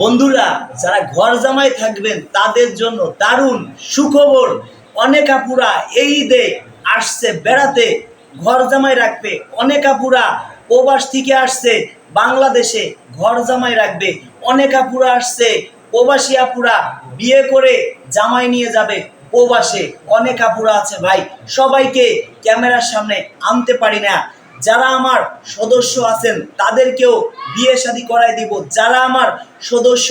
বন্ধুরা, যারা ঘর জামাই থাকবেন, তাদের জন্য দারুণ সুখবর। অনেক আপুরা এই ঈদে আসছে, বেড়াতে। ঘর জামাই রাখবে। অনেক আপুরা প্রবাস থেকে আসছে, বাংলাদেশে ঘর জামাই রাখবে। অনেক আপুরা আসছে, প্রবাসী আপুরা বিয়ে করে জামাই নিয়ে যাবে প্রবাসে। অনেক আপুরা আছে ভাই, সবাইকে ক্যামেরার সামনে আনতে পারি না। যারা আমার সদস্য আছেন, তাদেরকেও বিয়ে শাদী করাই দিব। যারা আমার সদস্য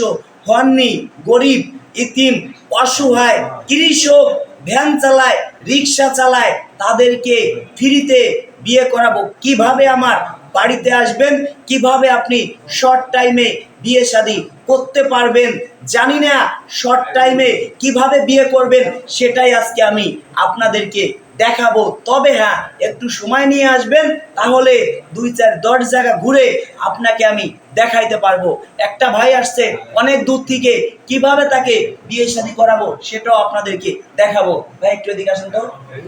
হননি, গরিব, ইতিম, অসহায়, কৃষক, ভ্যান চালায়, রিক্সা চালায়, তাদেরকে ফ্রিতে বিয়ে করাবো। কীভাবে আমার বাড়িতে আসবেন? কীভাবে আপনি শর্ট টাইমে বিয়ে শাদী করতে পারবেন? জানি না শর্ট টাইমে কীভাবে বিয়ে করবেন, সেটাই আজকে আমি আপনাদেরকে দেখাবো। তবে হ্যাঁ একটু সময় নিয়ে আসবেন, তাহলে দুই চার দশ জায়গা ঘুরে আপনাকে আমি দেখাইতে পারব। একটা ভাই আসছে, অনেক দূর থেকে কীভাবে তাকে বিয়ে শাদী করাবো সেটাও আপনাদেরকে দেখাবো। ভাই, একটু এদিকে আসেন তো।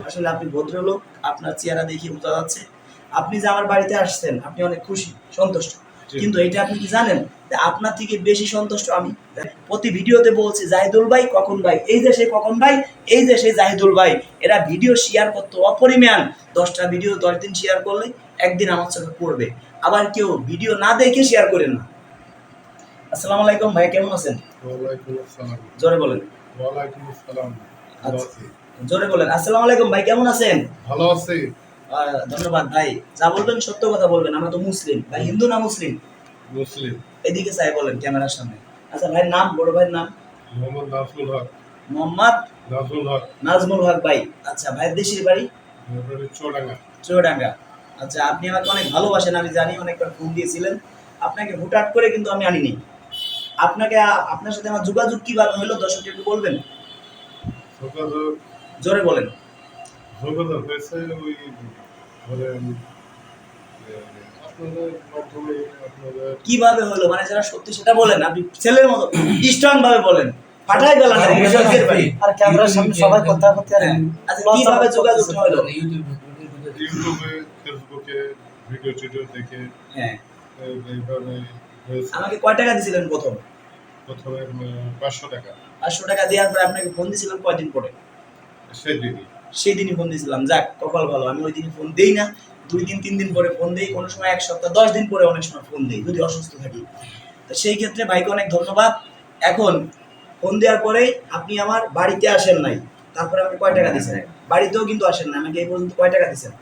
আসলে আপনি ভদ্রলোক, আপনার চেহারা দেখে বোঝা যাচ্ছে। আপনি যে আমার বাড়িতে আসছেন, আপনি অনেক খুশি, সন্তুষ্ট। কিন্তু এটা আপনি কি জানেন? আপনার থেকে বেশি সন্তুষ্ট আমি। প্রতি ভিডিওতে বলছি জাহিদুল ভাই কখন ভাই? এই যে সেই কখন ভাই? এই যে সেই জাহিদুল ভাই। এরা ভিডিও শেয়ার করতো অপরিমাণ। দশটা ভিডিও দশ দিন শেয়ার করলে একদিন আমার চোখে পড়বে। আবার কেউ ভিডিও না দেখে শেয়ার করেন না। আসসালামু আলাইকুম ভাই কেমন আছেন? জোরে বলেন। আছি। জোরে বলেন। আসসালামু আলাইকুম ভাই কেমন আছেন? ভালো আছি। ধন্যবাদ ভাই। যা বলবেন সত্য কথা বলবেন আমরা তো মুসলিম। ভাই হিন্দু না মুসলিম? মুসলিম। এদিকে চাই বলেন ক্যামেরার সামনে। আচ্ছা ভাইয়ের নাম বড় ভাইয়ের নাম? মোহাম্মদ নাজমুল হক। মোহাম্মদ নাজমুল হক। নাজমুল হক ভাই। আচ্ছা ভাইয়ের দেশের বাড়ি? চুয়াডাঙ্গা। চুয়াডাঙ্গা। আচ্ছা আপনি আমাকে অনেক ভালোবাসেন আমি জানি অনেকবার ফোন দিয়েছিলেন। আপনাকে হুটহাট করে কিন্তু আমি আনিনি। আপনাকে আপনার সাথে আমার যোগাযোগ কীভাবে হলো দর্শক একটু বলবেন? জোরে বলেন। যোগাযোগ হয়েছে ওই কীভাবে হলো? মানে যারা সত্যি সেটা বলেন আপনি ছেলের মতো স্ট্রং ভাবে বলেন। পাঠাই না, আর ক্যামেরার সামনে সবাই কথা আর হ্যাঁ। আচ্ছা কীভাবে যোগাযোগ হলো? ইউটিউবে ফেসবুকে ভিডিও টিডিও দেখে হ্যাঁ। এইভাবে আমাকে কয় টাকা দিয়েছিলেন প্রথম? প্রথমে পাঁচশো টাকা। পাঁচশো টাকা দেওয়ার পরে আপনাকে ফোন দিয়েছিলাম কয়দিন পরে? সেদিনই। সেই দিনই ফোন দিয়েছিলাম যাক কপাল ভালো আমি ওই দিনই ফোন দেই না দুই দিন তিন দিন পরে ফোন দেই কোনো সময় এক সপ্তাহ দশ দিন পরে অনেক সময় ফোন দেই যদি অসুস্থ থাকি। তো সেই ক্ষেত্রে ভাইকে অনেক ধন্যবাদ। এখন ফোন দেওয়ার পরে আপনি আমার বাড়িতে আসেন নাই তারপরে আপনি কয় টাকা দিয়েছেন বাড়িতেও কিন্তু আসেন না আমাকে এই পর্যন্ত কয় টাকা দিয়েছেন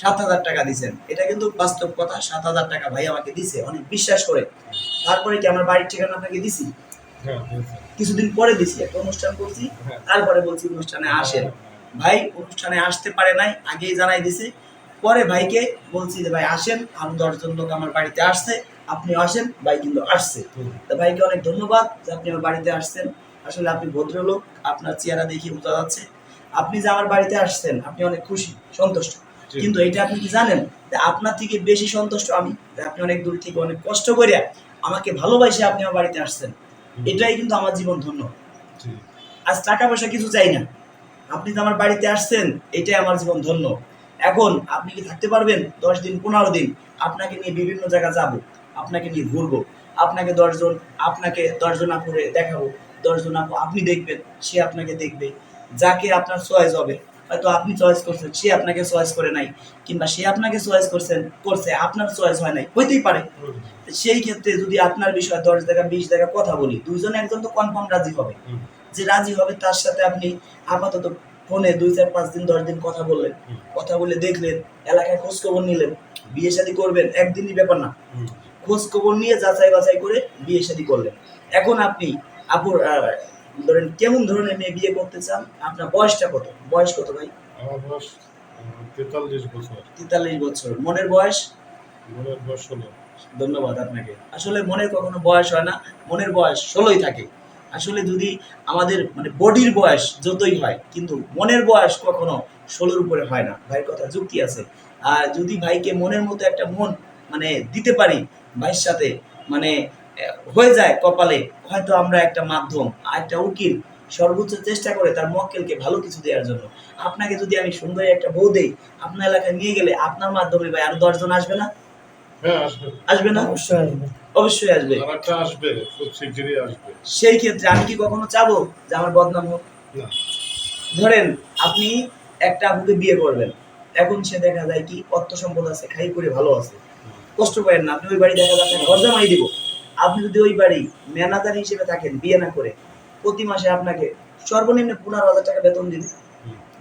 সাত হাজার। টাকা দিয়েছেন এটা কিন্তু বাস্তব কথা সাত হাজার টাকা ভাই আমাকে দিছে অনেক বিশ্বাস করে। তারপরে কি আমার বাড়ির ঠিকানা আপনাকে দিছি? হ্যাঁ। কিছুদিন পরে দিছি একটা অনুষ্ঠান করছি হ্যাঁ। তারপরে বলছি অনুষ্ঠানে আসেন। ভাই অনুষ্ঠানে আসতে পারে নাই আগেই জানাই দিছে। পরে ভাইকে বলছি যে ভাই আসেন আরও দশজন লোক আমার বাড়িতে আসছে আপনি আসেন ভাই কিন্তু আসছে। তো ভাইকে অনেক ধন্যবাদ যে আপনি আমার বাড়িতে আসছেন। আসলে আপনি ভদ্রলোক আপনার চেহারা দেখে বোঝা যাচ্ছে। আপনি যে আমার বাড়িতে আসছেন আপনি অনেক খুশি সন্তুষ্ট। কিন্তু এটা আপনি কি জানেন? যে আপনার থেকে বেশি সন্তুষ্ট আমি আপনি অনেক দূর থেকে অনেক কষ্ট করে আমাকে ভালোবাসে আপনি আমার বাড়িতে আসছেন। এটাই কিন্তু আমার জীবন ধন্য। আজ টাকা পয়সা কিছু চাই না। আপনি তো আমার বাড়িতে আসছেন এটাই আমার জীবন ধন্য। এখন আপনি কি থাকতে পারবেন? দশ দিন পনেরো দিন আপনাকে নিয়ে বিভিন্ন জায়গা যাব আপনাকে নিয়ে ঘুরবো আপনাকে দশজন আপনাকে দশজন আপুরে দেখাবো দশজন আপু আপনি দেখবেন সে আপনাকে দেখবে যাকে আপনার চয়েস হবে। হয়তো আপনি চয়েস করছেন সে আপনাকে চয়েস করে নাই কিংবা সে আপনাকে চয়েস করছেন করছে আপনার চয়েস হয় নাই হইতেই পারে। সেই ক্ষেত্রে যদি আপনার বিষয়ে দশ জায়গা বিশ জায়গা কথা বলি দুইজন একজন তো কনফার্ম রাজি হবে। যে রাজি হবে তার সাথে আপনি আপাতত ফোনে দুই চার পাঁচ দিন দশ দিন কথা বললেন। কথা বলে দেখলেন এলাকায় খোঁজ খবর নিলেন বিয়ে শাদী করবেন একদিনই ব্যাপার না। খোঁজ খবর নিয়ে যাচাই বাছাই করে বিয়ে শাদী করলেন। এখন আপনি আপুর ধরেন কেমন ধরনের মেয়ে বিয়ে করতে চান? আপনার বয়সটা কত? বয়স কত ভাই? আমার বয়স তেতাল্লিশ বছর। তেতাল্লিশ বছর। মনের বয়স? মনের বয়স হলো ধন্যবাদ আপনাকে। আসলে মনের কখনো বয়স হয় না। মনের বয়স ষোলোই থাকে। আসলে যদি আমাদের মানে বডির বয়স যতই হয় কিন্তু মনের বয়স কখনো ষোলোর উপরে হয় না। ভাইয়ের কথা যুক্তি আছে। আর যদি ভাইকে মনের মতো একটা মন মানে দিতে পারি ভাইয়ের সাথে মানে হয়ে যায় কপালে। হয়তো আমরা একটা মাধ্যম আর একটা উকিল সর্বোচ্চ চেষ্টা করে তার মক্কেলকে ভালো কিছু দেওয়ার জন্য। আপনাকে যদি আমি সুন্দরী একটা বউ দেই আপনার এলাকায় নিয়ে গেলে আপনার মাধ্যমে ভাই আরও দশজন আসবে না? হ্যাঁ আসবে। আসবে না? অবশ্যই আসবে। আসবে। আর খুব শিগগিরই আসবে। সেই ক্ষেত্রে আমি কি কখনো চাবো যে আমার বদনাম হোক? ধরেন আপনি একটা আপুকে বিয়ে করবেন। এখন সে দেখা যায় কি অর্থ সম্পদ আছে খাই করে ভালো আছে। কষ্ট করেন না আপনি ওই বাড়ি দেখা যাচ্ছে ঘর জামাই দিব। আপনি যদি ওই বাড়ি ম্যানেজার হিসেবে থাকেন বিয়ে না করে, প্রতি মাসে আপনাকে সর্বনিম্ন পনেরো হাজার টাকা বেতন দিবে।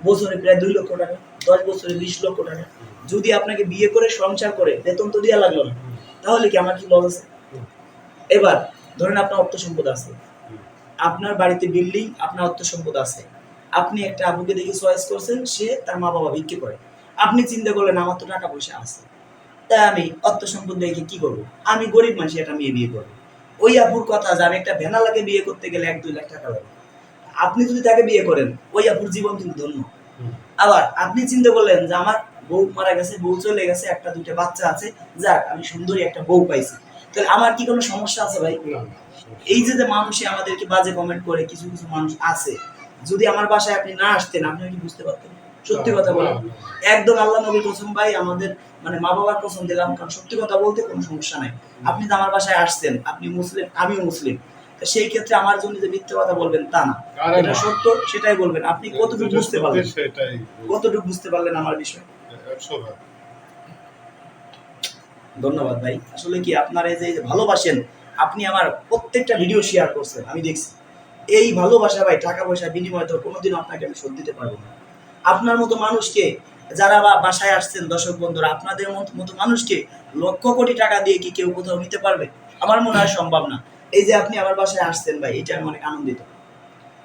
বছরে প্রায় দুই লক্ষ টাকা, দশ বছরে বিশ লক্ষ টাকা। যদি আপনাকে বিয়ে করে, সংসার করে, বেতন তো দেওয়া লাগল না। তাহলে কি আমার কি লস আছে? এবার ধরেন আপনার অর্থ সম্পদ আছে। আপনার বাড়িতে বিল্ডিং আপনার অর্থ সম্পদ আছে। আপনি একটা আবুকে দেখে চয়েস করছেন, সে তার মা বাবা ভিক্ষে করে। আপনি চিন্তা করলেন, আমার তো টাকা পয়সা আছে। তাই আমি অর্থ সম্পদ দেখে কি করব? আমি গরিব মানুষ একটা মেয়ে বিয়ে করব। ওই আপুর কথা যে আমি একটা ভেনালাকে বিয়ে করতে গেলে এক দুই লাখ টাকা লাগে। আপনি যদি তাকে বিয়ে করেন ওই আপুর জীবন কিন্তু ধন্য। আবার আপনি চিন্তা করলেন যে আমার বউ মারা গেছে বউ চলে গেছে একটা দুইটা বাচ্চা আছে যাক আমি সুন্দরী একটা বউ পাইছি। তাহলে আমার কি কোনো সমস্যা আছে ভাই? এই যে যে মানুষে আমাদেরকে বাজে কমেন্ট করে কিছু কিছু মানুষ আছে যদি আমার বাসায় আপনি না আসতেন আপনি কি বুঝতে পারতেন? সত্যি কথা না। একদম আল্লাহ নবীর কসম ভাই আমাদের মানে মা বাবার কসম দিলাম কারণ সত্যি কথা বলতে কোনো সমস্যা নাই। আপনি তো আমার বাসায় আসছেন আপনি মুসলিম আমিও মুসলিম সেই ক্ষেত্রে আমার জন্য যে মিথ্যে কথা বলবেন তা না। এটা সত্য সেটাই বলবেন। আপনি কতটুকু বুঝতে পারলেন? কতটুকু বুঝতে পারলেন আমার বিষয়? ধন্যবাদ ভাই। আসলে কি আপনার এই যে ভালোবাসেন আপনি আমার প্রত্যেকটা ভিডিও শেয়ার করছেন আমি দেখছি। এই ভালোবাসা ভাই টাকা পয়সা বিনিময় তো কোনোদিন আপনাকে আমি শোধ দিতে পারব না। আপনার মতো মানুষকে যারা বা বাসায় আসছেন দর্শক বন্ধুরা, আপনাদের মতো মানুষকে লক্ষ কোটি টাকা দিয়ে কি কেউ কোথাও নিতে পারবে? আমার মনে হয় সম্ভব না। এই যে আপনি আমার বাসায় আসছেন ভাই, এটা আমি অনেক আনন্দিত।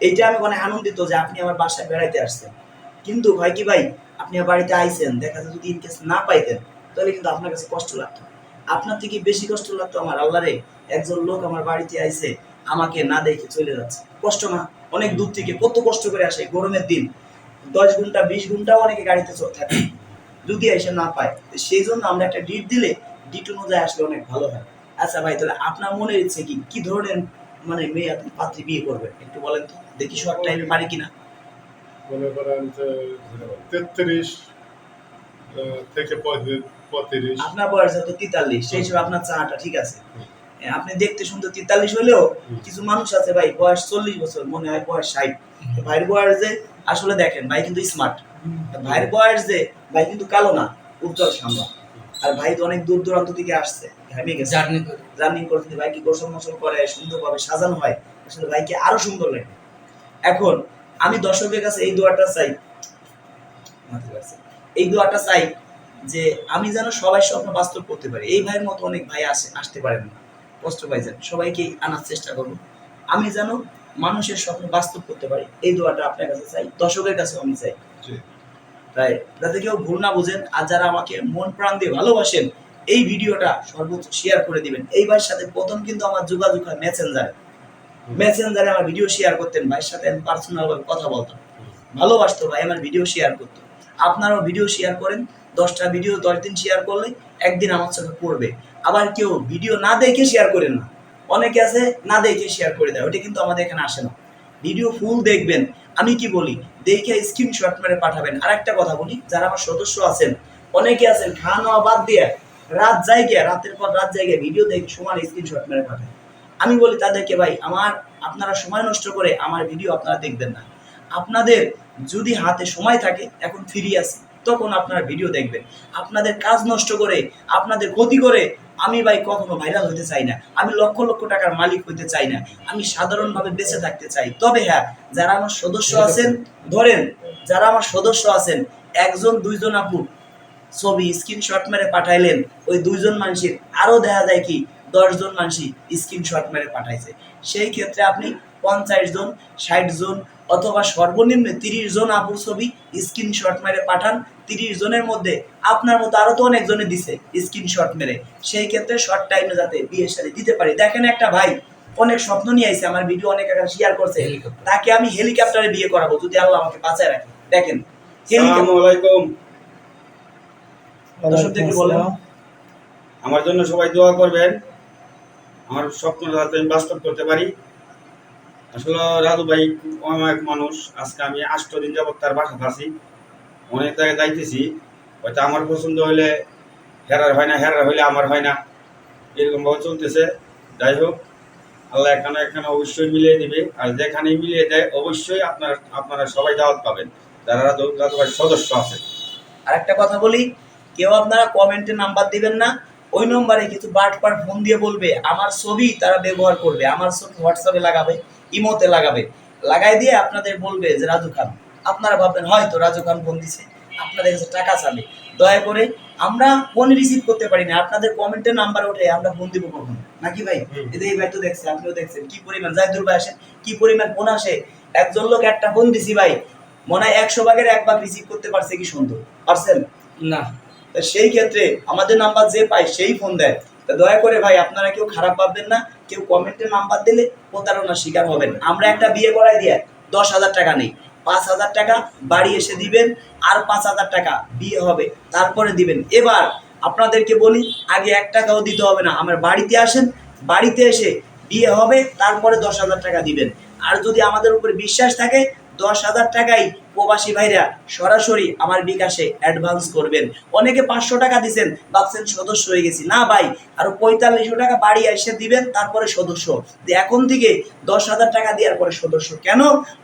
এইটা আমি অনেক আনন্দিত যে আপনি আমার বাসায় বেড়াইতে আসছেন। কিন্তু ভাই কি ভাই, আপনি বাড়িতে আইছেন, দেখা যায় যদি ইনকেস না পাইতেন, তাহলে কিন্তু আপনার কাছে কষ্ট লাগতো। আপনার থেকে বেশি কষ্ট লাগতো আমার, আল্লাহ রে, একজন লোক আমার বাড়িতে আইছে, আমাকে না দেখে চলে যাচ্ছে। কষ্ট না, অনেক দূর থেকে কত কষ্ট করে আসে গরমের দিন। দশ ঘণ্টা বিশ ঘন্টাও অনেকে গাড়িতে থাকে যদি এসে না পায়। তো সেই জন্য আমরা একটা ডিট দিলে ডিট অনুযায়ী আসলে অনেক ভালো হয়। আচ্ছা ভাই তাহলে আপনার মনে ইচ্ছে কি? কি ধরনের মানে মেয়ে আপনি পাত্রী বিয়ে করবেন? একটু বলেন তো দেখি শর্ট টাইমে পারি কিনা। মনে করেন যে তেত্রিশ থেকে পঁয়ত্রিশ আপনার বয়স যত তেতাল্লিশ সেই হিসেবে আপনার চাটা ঠিক আছে। আপনি দেখতে শুনতে তেতাল্লিশ হলেও কিছু মানুষ আছে ভাই বয়স চল্লিশ বছর মনে হয় বয়স ষাট। ভাইয়ের বয়স যে আসলে দেখেন ভাই কিন্তু স্মার্ট ভাইয়ের বয়স যে ভাই কিন্তু কালো না উজ্জ্বল সামলা। আর ভাই তো অনেক দূর দূরান্ত থেকে আসছে গেছে। জার্নি করে। জার্নি করতে ভাইকে গোসল মোসল করে সুন্দরভাবে সাজানো হয় আসলে ভাইকে আরও সুন্দর লাগে। এখন আমি দর্শকের কাছে এই দোয়াটা চাই এই দোয়াটা চাই যে আমি যেন সবাই স্বপ্ন বাস্তব করতে পারি। এই ভাইয়ের মতো অনেক ভাই আসে আসতে পারেন না। কষ্ট পাইছেন সবাইকে আনার চেষ্টা করব আমি যেন মানুষের স্বপ্ন বাস্তব করতে পারি। এই দোয়াটা আপনার কাছে চাই দর্শকের কাছে আমি চাই। তাই যাতে কেউ ভুল না বুঝেন আর যারা আমাকে মন প্রাণ দিয়ে ভালোবাসেন এই ভিডিওটা সর্বোচ্চ শেয়ার করে দিবেন। এই ভাইয়ের সাথে প্রথম কিন্তু আমার যোগাযোগ হয় মেসেঞ্জারে মেসেঞ্জারে আমার ভিডিও শেয়ার করতেন ভাইয়ের সাথে আমি পার্সোনাল ভাবে কথা বলতাম। ভালোবাসতো ভাই আমার ভিডিও শেয়ার করতো। আপনারাও ভিডিও শেয়ার করেন দশটা ভিডিও দশ দিন শেয়ার করলে একদিন আমার চোখে পড়বে। আবার কেউ ভিডিও না দেখে শেয়ার করেন না। অনেকে আছে, না দেখে শেয়ার করে দেয়, ওটা কিন্তু আমাদের এখানে আসে না। ভিডিও ফুল দেখবেন। আমি কি বলি? দেখে স্ক্রিনশট মেরে পাঠাবেন। আর একটা কথা বলি, যারা আমার সদস্য আছেন, অনেকে আছেন, খাওয়া নেওয়া বাদ দিয়ে রাত যাই গিয়ে রাতের পর রাত যাই গিয়ে ভিডিও দেখে সমান স্ক্রিনশট মেরে পাঠায়। আমি বলি তাদেরকে, ভাই, আমার, আপনারা সময় নষ্ট করে আমার ভিডিও আপনারা দেখবেন না। আপনাদের যদি হাতে সময় থাকে, এখন ফ্রি আছে, তখন আপনারা ভিডিও দেখবেন। আপনাদের কাজ নষ্ট করে, আপনাদের ক্ষতি করে আমি ভাই কখনো ভাইরাল হতে চাই না। আমি লক্ষ লক্ষ টাকার মালিক হতে চাই না। আমি সাধারণভাবে বেঁচে থাকতে চাই। তবে হ্যাঁ যারা আমার সদস্য আছেন ধরেন যারা আমার সদস্য আছেন একজন দুইজন আপু ছবি স্ক্রিনশট মেরে পাঠাইলেন ওই দুইজন মানুষের আরও দেখা যায় কি দশজন মানুষই স্ক্রিনশট মেরে পাঠাইছে। সেই ক্ষেত্রে আপনি পঞ্চাশ জন ষাট জন অথবা সর্বনিম্ন তিরিশ জন আপুর ছবি স্ক্রিনশট মেরে পাঠান। তিরিশ জনের মধ্যে আপনার মতো আরও তো অনেক জনে দিছে স্ক্রিনশট মেরে। সেই ক্ষেত্রে শর্ট টাইমে যাতে বিয়ের সাথে দিতে পারি। দেখেন একটা ভাই অনেক স্বপ্ন নিয়ে আইছে আমার ভিডিও অনেক শেয়ার করছে। হেলিকপ্টার। তাকে আমি হেলিকপ্টারে বিয়ে করাবো যদি আল্লাহ আমাকে বাঁচায় রাখে। দেখেন আলাইকুম। বলেন। আমার জন্য সবাই দোয়া করবেন। আমার স্বপ্ন যাতে আমি বাস্তব করতে পারি। আসলে রাজু ভাই অনেক মানুষ। আজকে আমি আষ্ট দিন যাবত তার বাসাতে আছি। অনেক জায়গায় যাইতেছি। হয়তো আমার পছন্দ হইলে হেরার হয় না, হেরার হইলে আমার হয় না। এরকমভাবে চলতেছে। যাই হোক, আল্লাহ এখানে এখানে অবশ্যই মিলিয়ে দিবে। আর যেখানে মিলিয়ে দেয়, অবশ্যই আপনার, আপনারা সবাই দাওয়াত পাবেন। যারা রাজু ভাইয়ের সদস্য আছে। আর একটা কথা বলি, কেউ আপনারা কমেন্টে নাম্বার দিবেন না। ওই নম্বরে কিছু বাট পাট ফোন দিয়ে বলবে আমার ছবি তারা ব্যবহার করবে আমার ছবি হোয়াটসঅ্যাপে লাগাবে ইমোতে লাগাবে। লাগাই দিয়ে আপনাদের বলবে যে রাজু খান আপনারা ভাববেন হয়তো রাজু খান ফোন দিছে আপনাদের কাছে টাকা চাবে। দয়া করে আমরা ফোন রিসিভ করতে পারি না আপনাদের কমেন্টের নাম্বার ওঠে আমরা ফোন দিব কখন? নাকি ভাই। এদের এই ভাই তো দেখছে আপনিও দেখছেন কি পরিমাণ? জাহিদুল ভাই আসেন কি পরিমাণ ফোন আসে? একজন লোক একটা ফোন দিছি ভাই মনে হয় একশো ভাগের এক ভাগ রিসিভ করতে পারছে কি সুন্দর? পারছেন? না। সেই ক্ষেত্রে আমাদের নাম্বার যে পায় সেই ফোন দেয়। তা দয়া করে ভাই, আপনারা কেউ খারাপ ভাববেন না, কেউ কমেন্টে নাম্বার দিলে প্রতারণার শিকার হবেন। আমরা একটা বিয়ে করাই দিয়ে দশ হাজার টাকা নেই। পাঁচ হাজার টাকা, বাড়ি এসে দিবেন, আর পাঁচ হাজার টাকা বিয়ে হবে, তারপরে দিবেন। এবার আপনাদেরকে বলি, আগে এক টাকাও দিতে হবে না। আমার বাড়িতে আসেন, বাড়িতে এসে বিয়ে হবে, তারপরে দশ হাজার টাকা দিবেন। আর যদি আমাদের উপরে বিশ্বাস থাকে দশ হাজার টাকাই প্রবাসী ভাইরা সরাসরি আমার বিকাশে অ্যাডভান্স করবেন। অনেকে পাঁচশো টাকা দিছেন ভাবছেন সদস্য হয়ে গেছি। না ভাই আরও পঁয়তাল্লিশশো টাকা বাড়ি এসে দিবেন তারপরে সদস্য। যে এখন থেকে দশ হাজার টাকা দেওয়ার পরে সদস্য। কেন?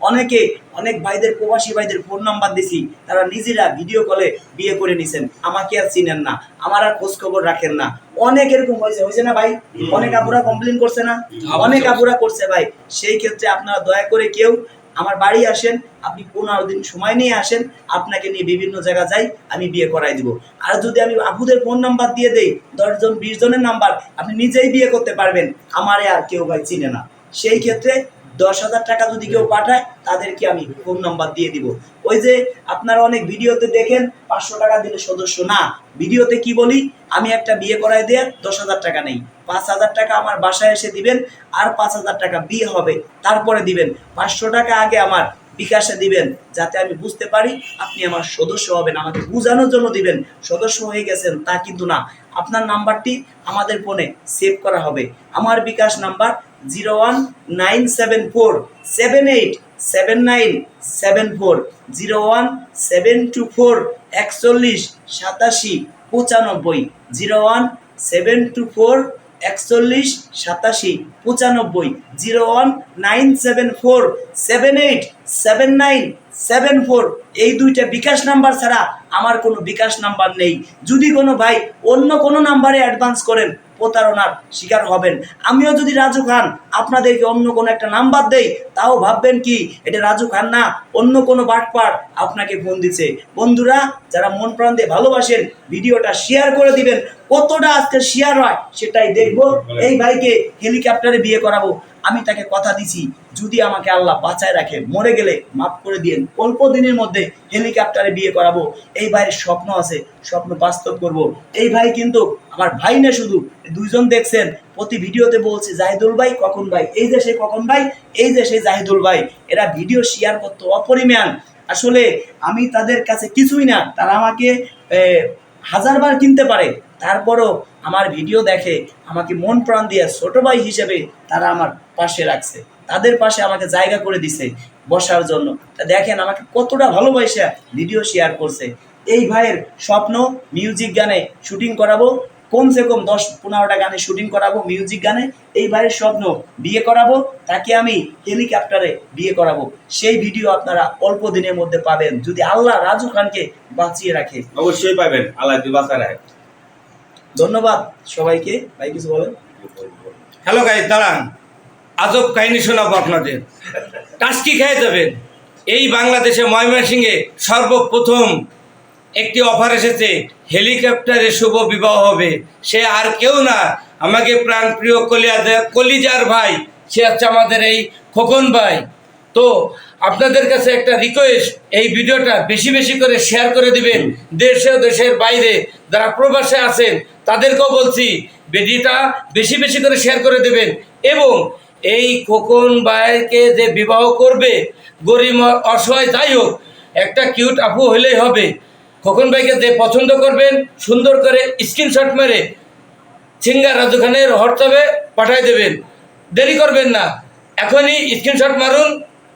অনেকে অনেক ভাইদের প্রবাসী ভাইদের ফোন নাম্বার দিছি তারা নিজেরা ভিডিও কলে বিয়ে করে নিছেন। আমাকে আর চিনেন না আমার আর খোঁজ খবর রাখেন না। অনেক এরকম হয়েছে হয়েছে না ভাই? অনেক আপুরা কমপ্লেন করছে না? অনেক আপুরা করছে ভাই। সেই ক্ষেত্রে আপনারা দয়া করে কেউ আমার বাড়ি আসেন, আপনি পনেরো দিন সময় নিয়ে আসেন, আপনাকে নিয়ে বিভিন্ন জায়গা যাই, আমি বিয়ে করাই দিব। আর যদি আমি আপুদের ফোন নাম্বার দিয়ে দেই দশজন বিশ জনের নাম্বার আপনি নিজেই বিয়ে করতে পারবেন। আমারে আর কেউ ভাই চিনে না। সেই ক্ষেত্রে দশ হাজার টাকা যদি কেউ পাঠায়, তাদেরকে আমি ফোন নাম্বার দিয়ে দিব। ওই যে আপনারা অনেক ভিডিওতে দেখেন, পাঁচশো টাকা দিলে সদস্য না। ভিডিওতে কি বলি? আমি একটা বিয়ে করাই দিয়ে, দশ হাজার টাকা নেই। পাঁচ হাজার টাকা আমার বাসায় এসে দিবেন, আর পাঁচ হাজার টাকা বিয়ে হবে, তারপরে দিবেন। পাঁচশো টাকা আগে আমার বিকাশে দিবেন, যাতে আমি বুঝতে পারি আপনি আমার সদস্য হবেন, আমাকে বোঝানোর জন্য দিবেন। সদস্য হয়ে গেছেন, তা কিন্তু না। আপনার নাম্বারটি আমাদের ফোনে সেভ করা হবে। আমার bKash number zero one nine seven four, seven eight seven nine seven four, zero one seven two four, একচল্লিশ সাতাশি পঁচানব্বই, zero one seven two four, একচল্লিশ সাতাশি পঁচানব্বই, zero one nine seven four, seven eight seven nine seven four, এই দুইটা বিকাশ number ছাড়া আমার কোনো বিকাশ নাম্বার নেই। যদি কোনো ভাই অন্য কোনো নাম্বারে অ্যাডভান্স করেন প্রতারণার শিকার হবেন। আমিও যদি রাজু খান, আপনাদেরকে অন্য কোনো একটা নাম্বার দেই, তাও ভাববেন কি, এটা রাজু খান না, অন্য কোনো বাটপার আপনাকে ফোন দিচ্ছে বন্ধুরা, যারা মন প্রাণ দিয়ে ভালোবাসেন, ভিডিওটা শেয়ার করে দিবেন। কতটা আজকে শেয়ার হয় সেটাই দেখব। এই ভাইকে হেলিকপ্টারে বিয়ে করাবো। আমি তাকে কথা দিছি যদি আমাকে আল্লাহ বাঁচায় রাখে মরে গেলে মাফ করে দিয়েন। অল্প দিনের মধ্যে হেলিকপ্টারে বিয়ে করাবো। এই ভাইয়ের স্বপ্ন আছে স্বপ্ন বাস্তব করব। এই ভাই কিন্তু আমার ভাই না শুধু দুইজন দেখছেন। প্রতি ভিডিওতে বলছে জাহিদুল ভাই কখন ভাই? এই যে সেই কখন ভাই? এই যে সেই জাহিদুল ভাই। এরা ভিডিও শেয়ার করতো অপরিমাণ। আসলে আমি তাদের কাছে কিছুই না তারা আমাকে হাজারবার কিনতে পারে, তারপরও আমার ভিডিও দেখে আমাকে মন প্রাণ দিয়ে ছোট ভাই হিসেবে তারা আমার পাশে রাখছে, তাদের পাশে আমাকে জায়গা করে দিছে বসার জন্য। তা দেখেন আমাকে কতটা ভালোবাসা ভিডিও শেয়ার করছে। এই ভাইয়ের স্বপ্ন মিউজিক গানে শুটিং করাবো কমসে কম দশ পনেরোটা গানে শুটিং করাবো মিউজিক গানে। এই ভাইয়ের স্বপ্ন বিয়ে করাবো তাকে আমি হেলিকপ্টারে বিয়ে করাবো। সেই ভিডিও আপনারা অল্প দিনের মধ্যে পাবেন। যদি আল্লাহ রাজু খানকে বাঁচিয়ে রাখে। অবশ্যই পাবেন। আল্লাহ দুই বাঁচা রাখে। ধন্যবাদ সবাইকে। ভাই কিছু বলেন? হ্যালো গাইজ দাঁড়ান। আজব কাহিনী শোনাবো আপনাদের। টাস্কি খেয়ে যাবেন? এই বাংলাদেশে ময়মনসিংহে সর্বপ্রথম একটি অফার এসেছে, হেলিকপ্টারে শুভ বিবাহ হবে। সে আর কেউ না। আমাকে প্রাণ প্রিয় কলিয়া কলিজার ভাই, সে হচ্ছে আমাদের এই খোকন ভাই। তো আপনাদের কাছে একটা রিকোয়েস্ট এই ভিডিওটা বেশি বেশি করে শেয়ার করে দিবেন। দেশে দেশের বাইরে যারা প্রবাসে আছেন, তাদেরকেও বলছি, ভিডিওটা বেশি বেশি করে শেয়ার করে দেবেন। এবং এই খোকন ভাইকে যে বিবাহ করবে, গরিব, অসহায়, যাই হোক, একটা কিউট আপু হলেই হবে। খোকন ভাইকে যে পছন্দ করবেন সুন্দর করে স্ক্রিনশট মেরে সিঙ্গার রাজু খানের হোয়াটসঅ্যাপে পাঠিয়ে দেবেন। দেরি করবেন না এখনই স্ক্রিনশট মারুন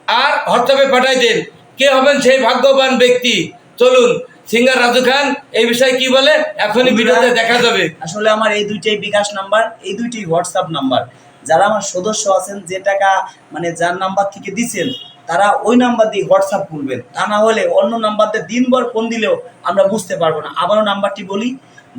আর হোয়াটসঅ্যাপে পাঠিয়ে দেন। কে হবেন সেই ভাগ্যবান ব্যক্তি? চলুন সিঙ্গার রাজু খান এই বিষয়ে কি বলে এখনই ভিডিওতে দেখা যাবে। আসলে আমার এই দুইটাই বিকাশ নাম্বার এই দুইটাই হোয়াটসঅ্যাপ নাম্বার। যারা আমার সদস্য আছেন যে টাকা মানে যার নাম্বার থেকে দিছেন তারা ওই নাম্বার দিয়ে হোয়াটসঅ্যাপ খুলবেন তা না হলে অন্য নাম্বার দিয়ে দিনভর ফোন দিলেও আমরা বুঝতে পারব না। আবারও নাম্বারটি বলি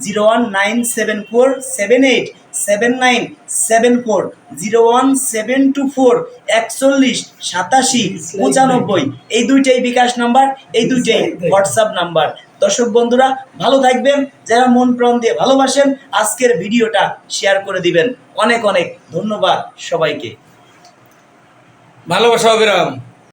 zero one nine seven four seven eight seven nine seven four zero one seven two four একচল্লিশ, সাতাশি, পঁচানব্বই। এই দুইটাই বিকাশ নাম্বার এই দুইটাই হোয়াটসঅ্যাপ নাম্বার দর্শক বন্ধুরা, ভালো থাকবেন, যারা মন প্রাণ দিয়ে ভালোবাসেন, আজকের ভিডিওটা শেয়ার করে দিবেন। অনেক অনেক ধন্যবাদ সবাইকে। ভালোবাসা অবিরাম।